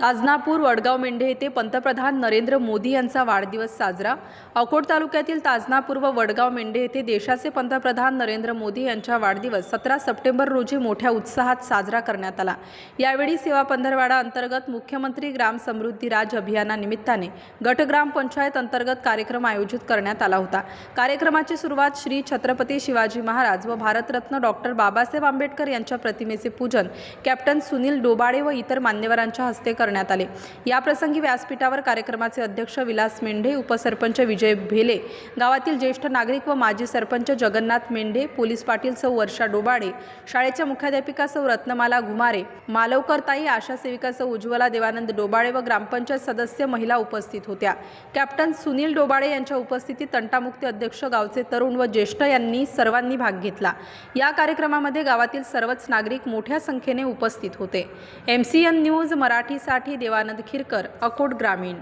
Tajnapur Wadgaon Mendhe येथे पंतप्रधान नरेंद्र मोदी यांचा वाढदिवस साजरा. अकोट तालुक्यातील ताजनापूर व वडगाव मेंढे येथे देशाचे पंतप्रधान नरेंद्र मोदी यांचा वाढदिवस सतरा सप्टेंबर रोजी मोठ्या उत्साहात साजरा करण्यात आला. यावेळी सेवा पंधरवाडा अंतर्गत मुख्यमंत्री ग्राम समृद्धी राज अभियानानिमित्ताने गट ग्रामपंचायत अंतर्गत कार्यक्रम आयोजित करण्यात आला होता. कार्यक्रमाची सुरुवात श्री छत्रपती शिवाजी महाराज व भारतरत्न डॉक्टर बाबासाहेब आंबेडकर यांच्या प्रतिमेचे पूजन कॅप्टन सुनील डोबाळे व इतर मान्यवरांच्या हस्ते करण्यात आले. याप्रसंगी व्यासपीठावर कार्यक्रमाचे अध्यक्ष विलास मेंढे उपसरपंच विजय भेले गावातील ज्येष्ठ नागरिक व माजी सरपंच जगन्नाथ मेंढे पोलीस पाटील सौ वर्षा डोबाळे शाळेच्या मुख्याध्यापिका सौ रत्नमाला घुमारे मालवकरताई आशा सेविका सौ उज्ज्वला देवानंद डोबाळे व ग्रामपंचायत सदस्य महिला उपस्थित होत्या. कॅप्टन सुनील डोबाळे यांच्या उपस्थितीत तंटामुक्ती अध्यक्ष गावचे तरुण व ज्येष्ठ यांनी सर्वांनी भाग घेतला. या कार्यक्रमामध्ये गावातील सर्वच नागरिक मोठ्या संख्येने उपस्थित होते. एम सी एन न्यूज मराठीसाठी देवानंद खिरकर अकोट ग्रामीण.